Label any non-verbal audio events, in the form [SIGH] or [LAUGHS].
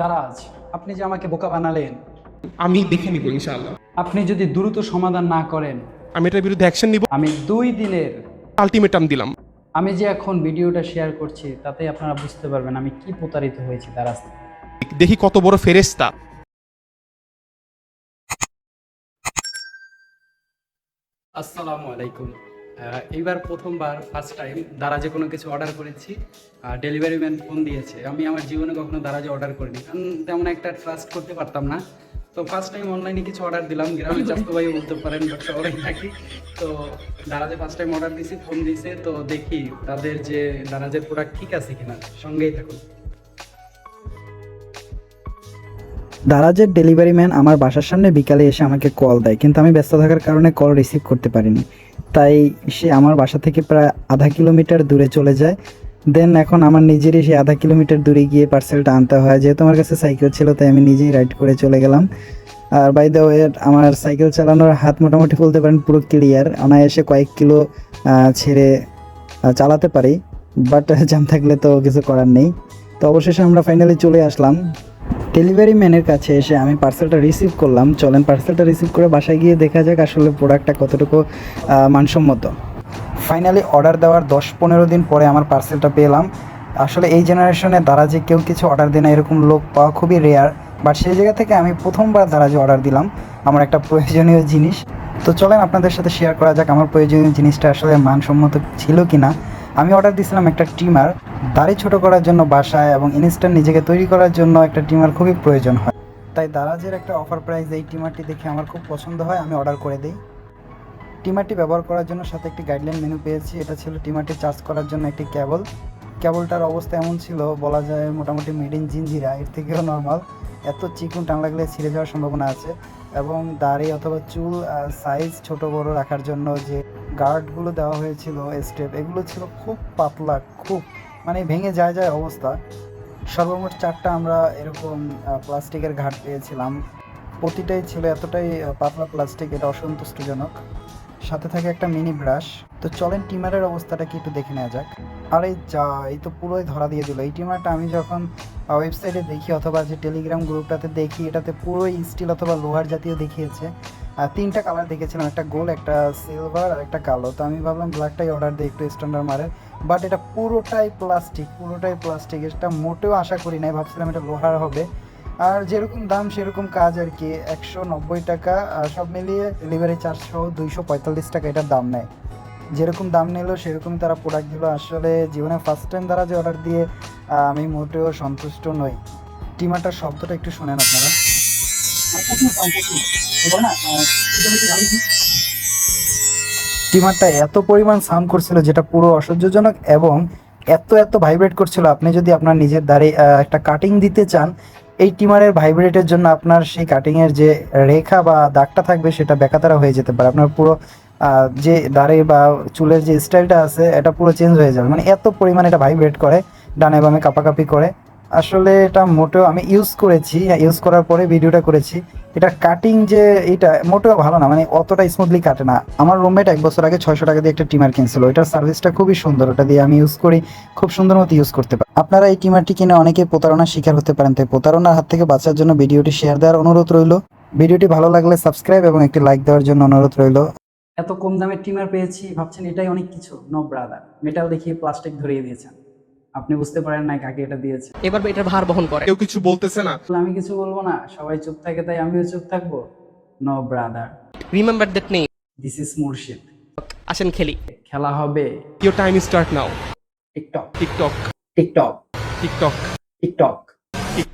দারাজ আপনি যে আমাকে বোকা বানালেন। আমি দেখে নিব ইনশাআল্লাহ। আপনি যদি দ্রুত সমাধান না করেন আমি এটার বিরুদ্ধে অ্যাকশন নিব। আমি দুই দিনের আলটিমেটাম দিলাম। আমি যে এখন ভিডিওটা শেয়ার করছি তাতে আপনারা বুঝতে পারবেন আমি কি প্রতারিত হয়েছি দারাজ দেখি কত বড় ফেরেস্তা আসসালামু আলাইকুম। এইবার প্রথমবার ফার্স্ট টাইম দারাজে কোনো কিছু অর্ডার করেছি। ডেলিভারি ম্যান ফোন দিয়েছে। আমি আমার জীবনে কখনো দারাজে অর্ডার করিনি। কারণ তেমন একটা ট্রাস্ট করতে পারতাম না। তো ফার্স্ট টাইম অনলাইনে কিছু অর্ডার দিলাম। গ্রামে চাস্তো [LAUGHS] ভাই বলতে পারেন বাট শহরে থাকি তো দারাজে ফার্স্ট টাইম অর্ডার দিয়েছি ফোন দিয়েছে তো দেখি তাদের যে দারাজের প্রোডাক্ট ঠিক আছে কিনা। সঙ্গেই থাকুন। দারাজের ডেলিভারি ম্যান আমার বাসার সামনে বিকালে এসে আমাকে কল দেয়। কিন্তু আমি ব্যস্ত থাকার কারণে কল রিসিভ করতে পারিনি। তাই সে আমার বাসা থেকে প্রায় আধা কিলোমিটার দূরে চলে যায়। দেন এখন আমার নিজেরই সেই আধা কিলোমিটার দূরে গিয়ে পার্সেলটা আনতে হয়। যেহেতু আমার কাছে সাইকেল ছিল, তাই আমি নিজেই রাইড করে চলে গেলাম। আর বাই দ্য ওয়ে আমার সাইকেল চালানোর হাত মোটামুটি বলতে পারেন পুরো ক্লিয়ার অনায়াসে কয়েক কিলো ছেড়ে চালাতে পারি। বাট জ্যাম থাকলে তো কিছু করার নেই। তো অবশেষে আমরা ফাইনালি চলে আসলাম। ডেলিভারি ম্যানের কাছে এসে আমি পার্সেলটা রিসিভ করলাম। চলেন পার্সেলটা রিসিভ করে বাসায় গিয়ে দেখা যাক আসলে প্রোডাক্টটা কতটুকু মানসম্মত। ফাইনালি অর্ডার দেওয়ার দশ পনেরো দিন পরে আমার পার্সেলটা পেলাম। আসলে এই জেনারেশনে দ্বারা যে কেউ কিছু অর্ডার দেয় না, এরকম লোক পাওয়া খুবই রেয়ার বাট সেই জায়গা থেকে আমি প্রথমবার দ্বারা যে অর্ডার দিলাম, আমার একটা প্রয়োজনীয় জিনিস। তো চলেন আপনাদের সাথে শেয়ার করা যাক আমার প্রয়োজনীয় জিনিসটা আসলে মানসম্মত ছিল কি না আমি অর্ডার দিয়েছিলাম একটা ট্রিমার দাড়ি ছোট করার জন্য বাসায় এবং ইনস্ট্যান্ট নিজেকে তৈরি করার জন্য একটা ট্রিমার খুবই প্রয়োজন হয়। তাই দারাজের একটা অফার প্রাইস এই ট্রিমারটি দেখে আমার খুব পছন্দ হয়, আমি অর্ডার করে দিই। টিমারটি ব্যবহার করার জন্য সাথে একটি গাইডলাইন মেনু পেয়েছি, এটা ছিল টিমারটি চার্জ করার জন্য একটি কেবল কেবলটার অবস্থা এমন ছিল, বলা যায় মোটামুটি মিড ইন জিঞ্জিরা এর থেকেও নর্মাল এত চিকুন টান লাগলে ছিঁড়ে যাওয়ার সম্ভাবনা আছে। এবং দাড়ি অথবা চুল সাইজ ছোট বড় রাখার জন্য যে গার্ডগুলো দেওয়া হয়েছিল স্টেপ এগুলো ছিল খুব পাতলা, খুব মানে ভেঙে যায় যায় অবস্থা। সর্বমোট চারটা আমরা এরকম প্লাস্টিকের ঘাট পেয়েছিলাম। প্রতিটাই ছিল এতটাই পাতলা প্লাস্টিক এটা অসন্তুষ্টজনক। সাথে থাকে একটা মিনি ব্রাশ তো চলেন টিমারের অবস্থাটা কি একটু দেখে নেওয়া যাক। আরে যা, এই তো পুরোই ধরা দিয়ে দিল। এই টিমারটা আমি যখন ওয়েবসাইটে দেখি অথবা যে টেলিগ্রাম গ্রুপটাতে দেখি, এটাতে পুরোই স্টিল অথবা লোহার জাতীয় দেখিয়েছে। আর তিনটা কালার দেখেছিলাম, একটা গোল একটা সিলভার আর একটা কালো। তো আমি ভাবলাম ব্ল্যাকটাই অর্ডার দিই একটু স্ট্যান্ডার্ড মারে। বাট এটা পুরোটাই প্লাস্টিক পুরোটাই প্লাস্টিক এটা মোটেও আশা করি নাই, ভাবছিলাম এটা লোহার হবে। আর যেরকম দাম, সেরকম কাজ আর কি। একশো নব্বই টাকা সব মিলিয়ে ডেলিভারি সহ দুইশো পঁয়তাল্লিশ টাকা এটার দাম নেয়। যেরকম দাম নিল, সেরকম তারা প্রোডাক্ট দিল। আসলে জীবনে ফার্স্ট টাইম তারা যে অর্ডার দিয়ে আমি মোটেও সন্তুষ্ট নই। টিমাটার শব্দটা একটু শোনেন আপনারা। টিমারটা এত পরিমাণ সাউন্ড করছিল, যেটা পুরো অসহ্যজনক এবং এত এত ভাইব্রেট করছিল। আপনি যদি আপনার নিজের দাঁড়িয়ে একটা কাটিং দিতে চান এই টিমারের ভাইব্রেটের জন্য আপনার সেই কাটিংয়ের যে রেখা বা দাগটা থাকবে সেটা বেকাতারা হয়ে যেতে পারে। আপনার পুরো যে দাঁড়ে বা চুলের যে স্টাইলটা আছে, এটা পুরো চেঞ্জ হয়ে যাবে। মানে এত পরিমাণে এটা ভাইব্রেট করে, ডানে বামে কাপাকাপি করে। আসলে এটা মোটেও আমি ইউজ করেছি ইউজ করার পরে ভিডিওটা করেছি। এটা কাটিং যে এটা মোটেও ভালো না মানে অতটা স্মুথলি কাটে না। আমার রুমমেট এক বছর আগে ছয়শো টাকা দিয়ে একটা টিমার কিনছিল। এটার সার্ভিসটা খুবই সুন্দর, ওটা দিয়ে আমি ইউজ করি, খুব সুন্দর মতো ইউজ করতে পারি। আপনারা এই টিমারটি কিনে অনেকে প্রতারণার শিকার হতে পারেন, তাই প্রতারণার হাত থেকে বাঁচার জন্য ভিডিওটি শেয়ার দেওয়ার অনুরোধ রইল। ভিডিওটি ভালো লাগলে সাবস্ক্রাইব এবং একটি লাইক দেওয়ার জন্য অনুরোধ রইল। এত কম দামের টিমার পেয়েছি, ভাবছেন এটাই অনেক কিছু। নো ব্রাদার মেটাল দেখিয়ে প্লাস্টিক ধরিয়ে দিয়েছেন। আপনি বুঝতে পারেন না কাকে এটা দিয়েছে। এবার এটার ভার বহন করে। কেউ কিছু বলতেছে না। আমি কিছু বলব না? সবাই চুপ থাকে তাই আমিও চুপ থাকব? No brother remember that name this is Murshid আসেন খেলি। খেলা হবে your time start now tick tock tick tock tick tock tick tock tick tock tick tock